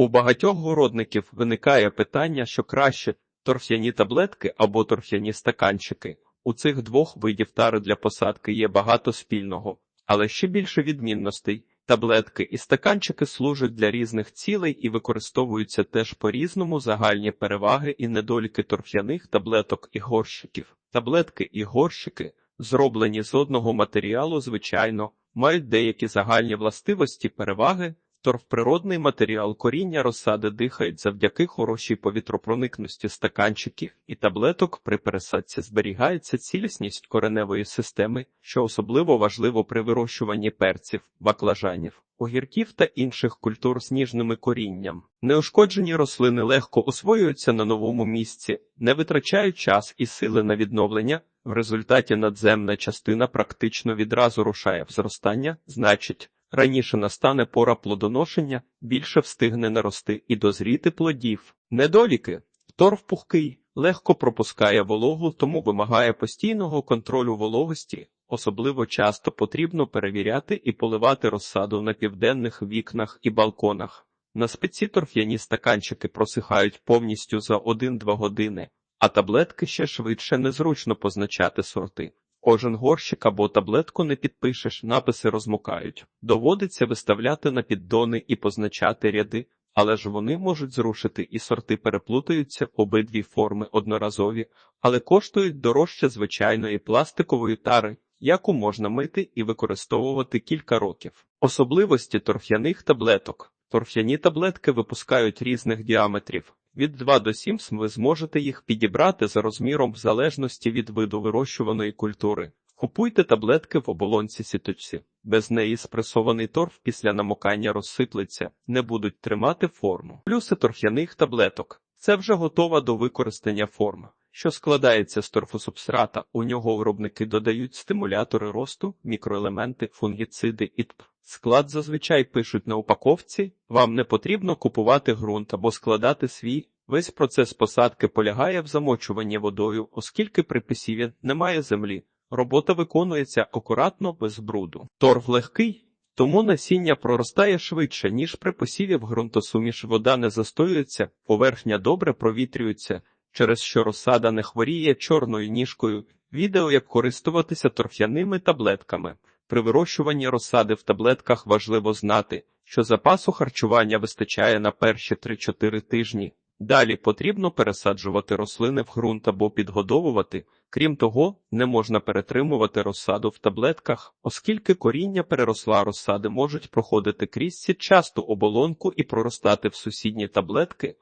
У багатьох городників виникає питання, що краще торф'яні таблетки або торф'яні стаканчики. У цих двох видів тари для посадки є багато спільного, але ще більше відмінностей. Таблетки і стаканчики служать для різних цілей і використовуються теж по-різному загальні переваги і недоліки торф'яних таблеток і горщиків. Таблетки і горщики, зроблені з одного матеріалу, звичайно, мають деякі загальні властивості переваги. Торф природний матеріал коріння розсади дихають завдяки хорошій повітропроникності стаканчиків і таблеток при пересадці зберігається цілісність кореневої системи, що особливо важливо при вирощуванні перців, баклажанів, огірків та інших культур з ніжними корінням. Неушкоджені рослини легко освоюються на новому місці, не витрачають час і сили на відновлення. В результаті надземна частина практично відразу рушає в зростання, значить, Раніше настане пора плодоношення, більше встигне нарости і дозріти плодів. Недоліки. Торф пухкий, легко пропускає вологу, тому вимагає постійного контролю вологості. Особливо часто потрібно перевіряти і поливати розсаду на південних вікнах і балконах. На спеці торф'яні стаканчики просихають повністю за 1-2 години, а таблетки ще швидше незручно позначати сорти. Кожен горщик або таблетку не підпишеш, написи розмокають. Доводиться виставляти на піддони і позначати ряди, але ж вони можуть зрушити і сорти переплутаються, обидві форми одноразові, але коштують дорожче звичайної пластикової тари, яку можна мити і використовувати кілька років. Особливості торф'яних таблеток. Торф'яні таблетки випускають різних діаметрів. Від 2 до 7 ви зможете їх підібрати за розміром в залежності від виду вирощуваної культури. Купуйте таблетки в оболонці сіточці. Без неї спресований торф після намокання розсиплеться, не будуть тримати форму. Плюси торф'яних таблеток. Це вже готова до використання форма, що складається з торфосубстрата. У нього виробники додають стимулятори росту, мікроелементи, фунгіциди і ТП. Склад зазвичай пишуть на упаковці, вам не потрібно купувати ґрунт або складати свій. Весь процес посадки полягає в замочуванні водою, оскільки при посіві немає землі. Робота виконується акуратно без бруду. Торф легкий, тому насіння проростає швидше, ніж при посіві в ґрунтосуміш вода не застоюється, поверхня добре провітрюється, через що розсада не хворіє чорною ніжкою. Відео як користуватися торф'яними таблетками. При вирощуванні розсади в таблетках важливо знати, що запасу харчування вистачає на перші 3-4 тижні. Далі потрібно пересаджувати рослини в ґрунт або підгодовувати. Крім того, не можна перетримувати розсаду в таблетках, оскільки коріння переросла розсади можуть проходити крізь сітчасту оболонку і проростати в сусідні таблетки.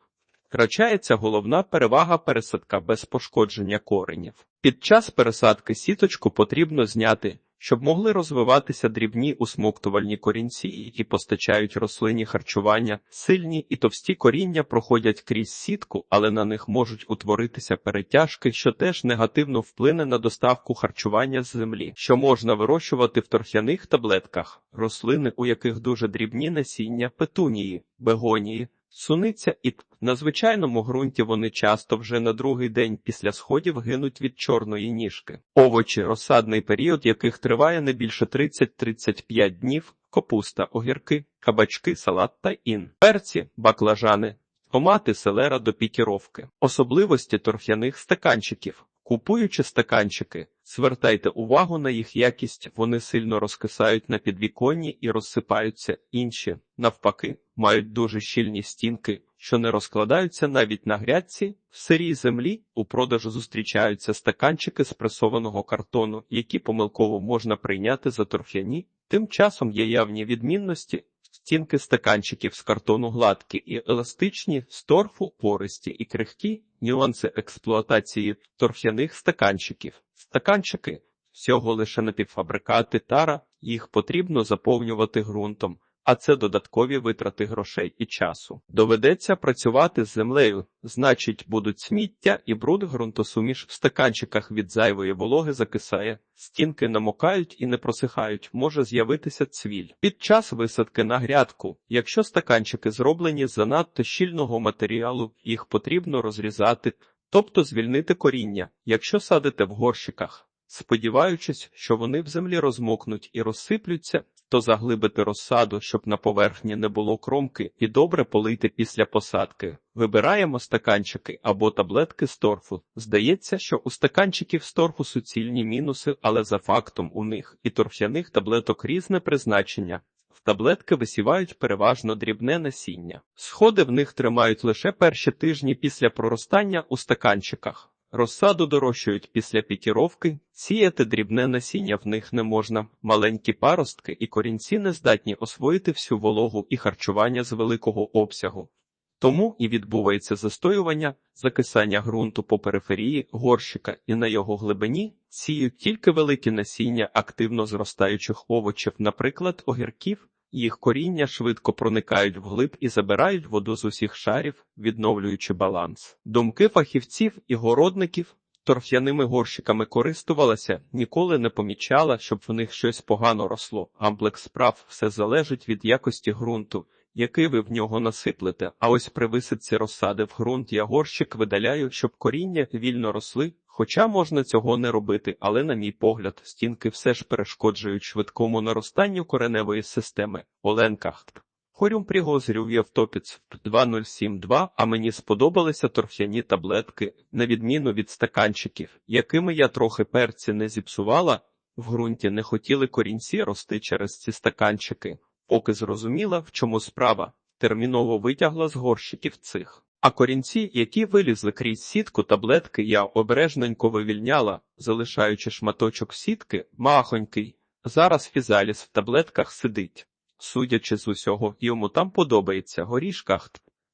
Втрачається головна перевага пересадка без пошкодження коренів. Під час пересадки сіточку потрібно зняти, щоб могли розвиватися дрібні усмоктувальні корінці, які постачають рослині харчування. Сильні і товсті коріння проходять крізь сітку, але на них можуть утворитися перетяжки, що теж негативно вплине на доставку харчування з землі, що можна вирощувати в торф'яних таблетках, рослини, у яких дуже дрібні насіння, петунії, бегонії. Суниця і т. на звичайному ґрунті вони часто вже на другий день після сходів гинуть від чорної ніжки. Овочі, розсадний період яких триває не більше 30-35 днів, капуста, огірки, кабачки, салат та ін, перці, баклажани, томати, селера до пікіровки. Особливості торф'яних стаканчиків. Купуючи стаканчики, звертайте увагу на їх якість, вони сильно розкисають на підвіконні і розсипаються. Інші, навпаки, мають дуже щільні стінки, що не розкладаються навіть на грядці. В сирій землі у продажу зустрічаються стаканчики з пресованого картону, які помилково можна прийняти за торф'яні. Тим часом є явні відмінності. Стінки стаканчиків з картону гладкі і еластичні, з торфу пористі і крихкі, нюанси експлуатації торф'яних стаканчиків. Стаканчики всього лише напівфабрикати тара, їх потрібно заповнювати ґрунтом, а це додаткові витрати грошей і часу. Доведеться працювати з землею, значить, будуть сміття і бруд ґрунтосуміш в стаканчиках від зайвої вологи закисає, стінки намокають і не просихають, може з'явитися цвіль. Під час висадки на грядку, якщо стаканчики зроблені з занадто щільного матеріалу, їх потрібно розрізати, тобто звільнити коріння, якщо садите в горщиках. Сподіваючись, що вони в землі розмокнуть і розсиплються, то заглибити розсаду, щоб на поверхні не було кромки, і добре полити після посадки. Вибираємо стаканчики або таблетки з торфу. Здається, що у стаканчиків з торфу суцільні мінуси, але за фактом у них і торфяних таблеток різне призначення. В таблетки висівають переважно дрібне насіння. Сходи в них тримають лише перші тижні після проростання у стаканчиках. Розсаду дорощують після пікіровки, сіяти дрібне насіння в них не можна, маленькі паростки і корінці не здатні освоїти всю вологу і харчування з великого обсягу. Тому і відбувається застоювання, закисання ґрунту по периферії горщика і на його глибині сіють тільки великі насіння активно зростаючих овочів, наприклад, огірків. Їх коріння швидко проникають вглиб і забирають воду з усіх шарів, відновлюючи баланс. Думки фахівців і городників торф'яними горщиками користувалася, ніколи не помічала, щоб в них щось погано росло. Амплекс справ все залежить від якості ґрунту, який ви в нього насиплете. А ось при висадці розсади в ґрунт я горщик видаляю, щоб коріння вільно росли. Хоча можна цього не робити, але, на мій погляд, стінки все ж перешкоджують швидкому наростанню кореневої системи. Оленка. Хорюм пригозрів Євтопіц 2072, а мені сподобалися торф'яні таблетки, на відміну від стаканчиків, якими я трохи перці не зіпсувала, в ґрунті не хотіли корінці рости через ці стаканчики. Поки зрозуміла, в чому справа, терміново витягла з горщиків цих. А корінці, які вилізли крізь сітку таблетки, я обережненько вивільняла, залишаючи шматочок сітки, махонький. Зараз фізаліс в таблетках сидить. Судячи з усього, йому там подобається горішках.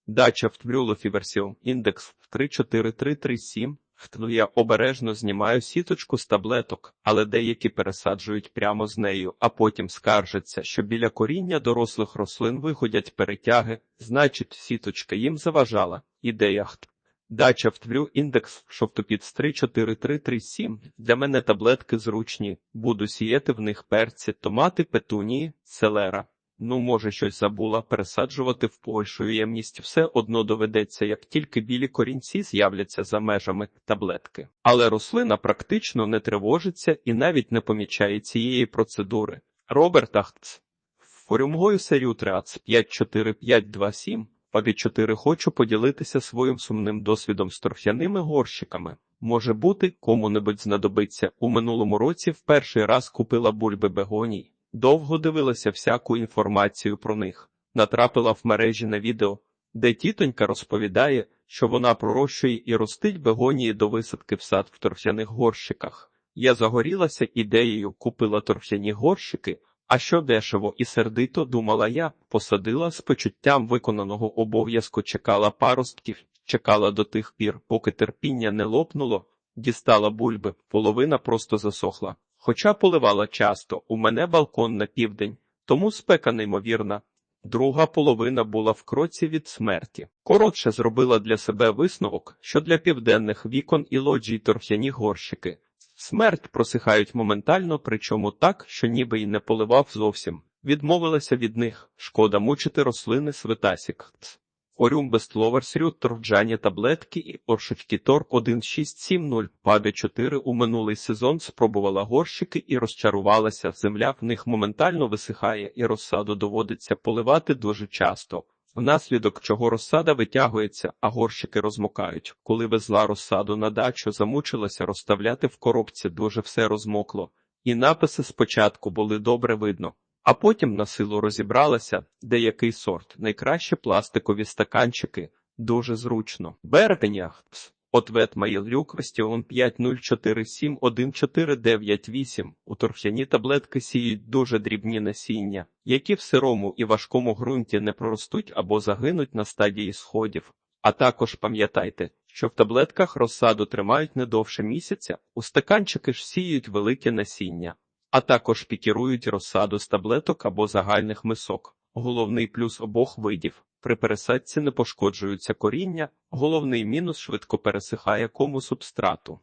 Дача в Тбрюлофіверсіум, індекс 34337. Ну, я обережно знімаю сіточку з таблеток, але деякі пересаджують прямо з нею, а потім скаржаться, що біля коріння дорослих рослин виходять перетяги, значить, сіточка їм заважала. Ідея хт. Дача в тврю індекс шовтопіц 34337. Для мене таблетки зручні. Буду сіяти в них перці, томати, петунії, селера. Ну, може, щось забула пересаджувати в Польщу ємність все одно доведеться, як тільки білі корінці з'являться за межами таблетки. Але рослина практично не тривожиться і навіть не помічає цієї процедури. Роберт Ахтц. Форюмгою серію Трац 54527 Паві 4 хочу поділитися своїм сумним досвідом з торф'яними горщиками. Може бути, кому-небудь знадобиться. У минулому році в перший раз купила бульби бегоній. Довго дивилася всяку інформацію про них, натрапила в мережі на відео, де тітонька розповідає, що вона пророщує і ростить бегонії до висадки в сад в торфяних горщиках. Я загорілася ідеєю, купила торфяні горщики, а що дешево і сердито, думала я, посадила з почуттям виконаного обов'язку, чекала паростків, чекала до тих пір, поки терпіння не лопнуло, дістала бульби, половина просто засохла. Хоча поливала часто, у мене балкон на південь, тому спека неймовірна. Друга половина була в кроці від смерті. Коротше зробила для себе висновок, що для південних вікон і лоджій торф'яні горщики. Смерть просихають моментально, причому так, що ніби й не поливав зовсім. Відмовилася від них. Шкода мучити рослини свитасік. Орюм Бестловерс Рютер, Джані таблетки і Оршочки Торк 1670 Пабі 4 у минулий сезон спробувала горщики і розчарувалася. Земля в них моментально висихає і розсаду доводиться поливати дуже часто. Внаслідок чого розсада витягується, а горщики розмокають. Коли везла розсаду на дачу, замучилася розставляти в коробці, дуже все розмокло, і написи спочатку були добре видно. А потім на силу розібралася, де який сорт. Найкраще пластикові стаканчики. Дуже зручно. Берденях. Ответ Маїлюк, Вестіон 50471498. У торф'яні таблетки сіють дуже дрібні насіння, які в сирому і важкому ґрунті не проростуть або загинуть на стадії сходів. А також пам'ятайте, що в таблетках розсаду тримають не довше місяця, у стаканчики ж сіють велике насіння а також пікірують розсаду з таблеток або загальних мисок. Головний плюс обох видів при пересадці не пошкоджуються коріння, головний мінус швидко пересихає кому субстрату.